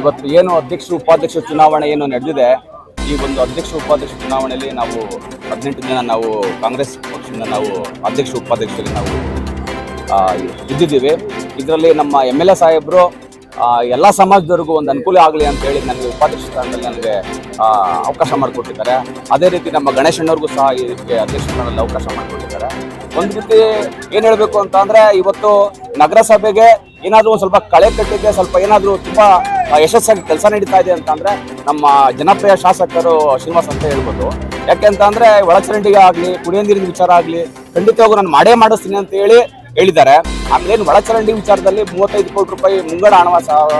ಇವತ್ತು ಏನು ಅಧ್ಯಕ್ಷ ಉಪಾಧ್ಯಕ್ಷ ಚುನಾವಣೆ ಏನು ನಡೆದಿದೆ, ಈ ಒಂದು ಅಧ್ಯಕ್ಷ ಉಪಾಧ್ಯಕ್ಷ ಚುನಾವಣೆಯಲ್ಲಿ ನಾವು ಹದಿನೆಂಟು ದಿನ ನಾವು ಕಾಂಗ್ರೆಸ್ ಪಕ್ಷದಿಂದ ನಾವು ಅಧ್ಯಕ್ಷ ಉಪಾಧ್ಯಕ್ಷರಿಗೆ ನಾವು ಇದ್ದಿದ್ದೀವಿ. ಇದರಲ್ಲಿ ನಮ್ಮ ಎಂ ಎಲ್ ಎ ಸಾಹೇಬರು ಎಲ್ಲ ಸಮಾಜದವ್ರಿಗೂ ಒಂದು ಅನುಕೂಲ ಆಗಲಿ ಅಂತ ಹೇಳಿ ನನಗೆ ಉಪಾಧ್ಯಕ್ಷ ಸ್ಥಾನದಲ್ಲಿ ನನಗೆ ಅವಕಾಶ ಮಾಡಿಕೊಟ್ಟಿದ್ದಾರೆ. ಅದೇ ರೀತಿ ನಮ್ಮ ಗಣೇಶಣ್ಣವ್ರಿಗೂ ಸಹ ಇದಕ್ಕೆ ಅಧ್ಯಕ್ಷ ಸ್ಥಾನದಲ್ಲಿ ಅವಕಾಶ ಮಾಡಿಕೊಟ್ಟಿದ್ದಾರೆ. ಒಂದು ರೀತಿ ಏನು ಹೇಳಬೇಕು ಅಂತ ಇವತ್ತು ನಗರಸಭೆಗೆ ಏನಾದರೂ ಒಂದು ಸ್ವಲ್ಪ ಕಳೆ ಕಟ್ಟಿಗೆ ಸ್ವಲ್ಪ ಏನಾದರೂ ತುಂಬಾ ಯಶಸ್ಸಾಗಿ ಕೆಲಸ ನಡೀತಾ ಇದೆ ಅಂತಂದ್ರೆ ನಮ್ಮ ಜನಪ್ರಿಯ ಶಾಸಕರು ಶ್ರೀನಿವಾಸ್ ಅಂತ ಹೇಳ್ಬೋದು. ಯಾಕೆ ಅಂತ ಅಂದ್ರೆ ಒಳಚರಂಡಿಗೆ ಆಗ್ಲಿ ಕುಡಿಯೋ ನೀರಿನ ವಿಚಾರ ಆಗ್ಲಿ, ಖಂಡಿತವಾಗೂ ನಾನು ಮಾಡೇ ಮಾಡಿಸ್ತೀನಿ ಅಂತ ಹೇಳಿ ಹೇಳಿದ್ದಾರೆ. ಆಮೇಲೆ ಏನು ಒಳಚರಂಡಿ ವಿಚಾರದಲ್ಲಿ ಮೂವತ್ತೈದು ಕೋಟಿ ರೂಪಾಯಿ ಮುಂಗಡ ಹಣ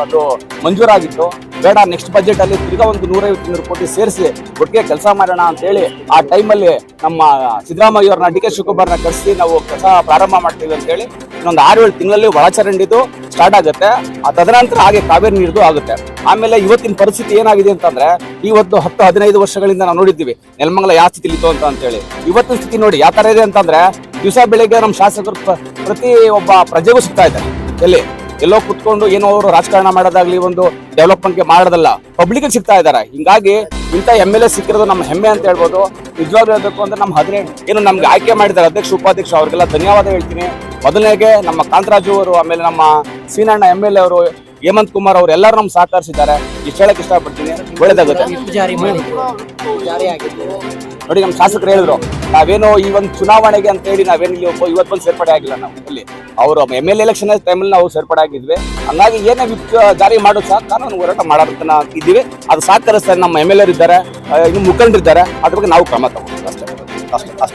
ಅದು ಮಂಜೂರಾಗಿತ್ತು. ಬೇಡ ನೆಕ್ಸ್ಟ್ ಬಜೆಟ್ ಅಲ್ಲಿ ತಿರ್ಗಾ ಒಂದು ನೂರೈವತ್ತು ನೂರು ಕೋಟಿ ಸೇರಿಸಿ ಒಟ್ಟಿಗೆ ಕೆಲಸ ಮಾಡೋಣ ಅಂತ ಹೇಳಿ ಆ ಟೈಮಲ್ಲಿ ನಮ್ಮ ಸಿದ್ದರಾಮಯ್ಯ ಅವ್ರನ್ನ ಡಿ ಕೆ ಶಿವಕುಮಾರ್ನ ಕರೆಸಿ ನಾವು ಕೆಲಸ ಪ್ರಾರಂಭ ಮಾಡ್ತೀವಿ ಅಂತ ಹೇಳಿ ಇನ್ನೊಂದು ಆರು ಏಳು ತಿಂಗಳಲ್ಲಿ ಒಳಚರಂಡಿದು ಸ್ಟಾರ್ಟ್ ಆಗುತ್ತೆ. ಆ ತದನಂತರ ಹಾಗೆ ಕಾವೇರಿ ನೀರ್ದು ಆಗುತ್ತೆ. ಆಮೇಲೆ ಇವತ್ತಿನ ಪರಿಸ್ಥಿತಿ ಏನಾಗಿದೆ ಅಂತಂದ್ರೆ, ಇವತ್ತು ಹತ್ತು, ಹದಿನೈದು ವರ್ಷಗಳಿಂದ ನಾವು ನೋಡಿದ್ದೀವಿ. ನೆಲಮಂಗಲ ಯಾವ ಸ್ಥಿತಿ ಇತ್ತು ಅಂತ ಅಂತೇಳಿ. ಇವತ್ತಿನ ಸ್ಥಿತಿ ನೋಡಿ, ಯಾವ ಥರ ಇದೆ ಅಂತಂದ್ರೆ, ದಿವಸ ಬೆಳಿಗ್ಗೆ ನಮ್ಮ ಶಾಸಕರು ಪ್ರತಿ ಒಬ್ಬ ಪ್ರಜೆಗೂ ಸಿಗ್ತಾ ಇದ್ದಾರೆ. ಎಲ್ಲಿ? ಎಲ್ಲೋ ಕುತ್ಕೊಂಡು ಏನೋ ಅವರು ರಾಜಕಾರಣ ಮಾಡೋದಾಗ್ಲಿ ಒಂದು ಡೆವಲಪ್ಮೆಂಟ್ಗೆ ಮಾಡೋದಲ್ಲ. ಪಬ್ಲಿಕ್ ಸಿಗ್ತಾ ಇದ್ದಾರೆ. ಹಿಂಗಾಗಿ ಇಂಥ ಎಂ ಎಲ್ ಎ ಸಿಕ್ಕಿರೋದು ನಮ್ಮ ಹೆಮ್ಮೆ ಅಂತ ಹೇಳ್ಬೋದು. ನಿಜವಾಗ್ಲೂ ಹೇಳಬೇಕು ಅಂದ್ರೆ ನಮ್ಮ ಹದಿನೆಂಟು ಏನು ನಮ್ಗೆ ಆಯ್ಕೆ ಮಾಡಿದ್ದಾರೆ ಅಧ್ಯಕ್ಷ, ಉಪಾಧ್ಯಕ್ಷ, ಅವ್ರಿಗೆಲ್ಲ ಧನ್ಯವಾದ ಹೇಳ್ತೀನಿ. ಮೊದಲನೇಗೆ ನಮ್ಮ ಕಾಂತರಾಜು ಅವರು, ಆಮೇಲೆ ನಮ್ಮ ಸೀನಣ್ಣ ಎಂ ಎಲ್ ಎ ಅವರು ಹೇಮಂತ್ ಕುಮಾರ್ ಅವ್ರು ಎಲ್ಲರೂ ನಮ್ಗೆ ಸಹಕರಿಸಿದ್ದಾರೆ. ಇಷ್ಟು ಹೇಳಕ್ ಇಷ್ಟಪಡ್ತೀನಿ. ಒಳ್ಳೇದಾಗುತ್ತೆ. ನೋಡಿ ನಮ್ಮ ಶಾಸಕರು ಹೇಳಿದ್ರು ನಾವೇನೋ ಈ ಒಂದು ಚುನಾವಣೆಗೆ ಅಂತ ಹೇಳಿ ನಾವೇನು ಇವತ್ತು ಬಂದು ಸೇರ್ಪಡೆ ಆಗಿಲ್ಲ ನಾವು ಇಲ್ಲಿ. ಅವರು ಎಂ ಎಲ್ ಎಲೆಕ್ಷನ್ ಟೈಮಲ್ಲಿ ನಾವು ಸೇರ್ಪಡೆ ಆಗಿದ್ವಿ. ಹಂಗಾಗಿ ಏನೇ ವಿಪ್ ಜಾರಿ ಮಾಡೋದು ಸಹ ಕಾನೂನು ಹೋರಾಟ ಮಾಡೋದಕ್ಕೆ ನಾವು ಇದ್ದೀವಿ. ಅದು ಸಹಕರಿಸ್ತಾರೆ ನಮ್ಮ ಎಂ ಎಲ್ ಎರ್ ಇದ್ದಾರೆ ಇನ್ನು ಮುಖಂಡರಿದ್ದಾರೆ. ಅದ್ರ ಬಗ್ಗೆ ನಾವು ಕ್ರಮ ತಗೊಂಡು ಅಷ್ಟೇ. ಅಷ್ಟೇ. ಅಷ್ಟೇ.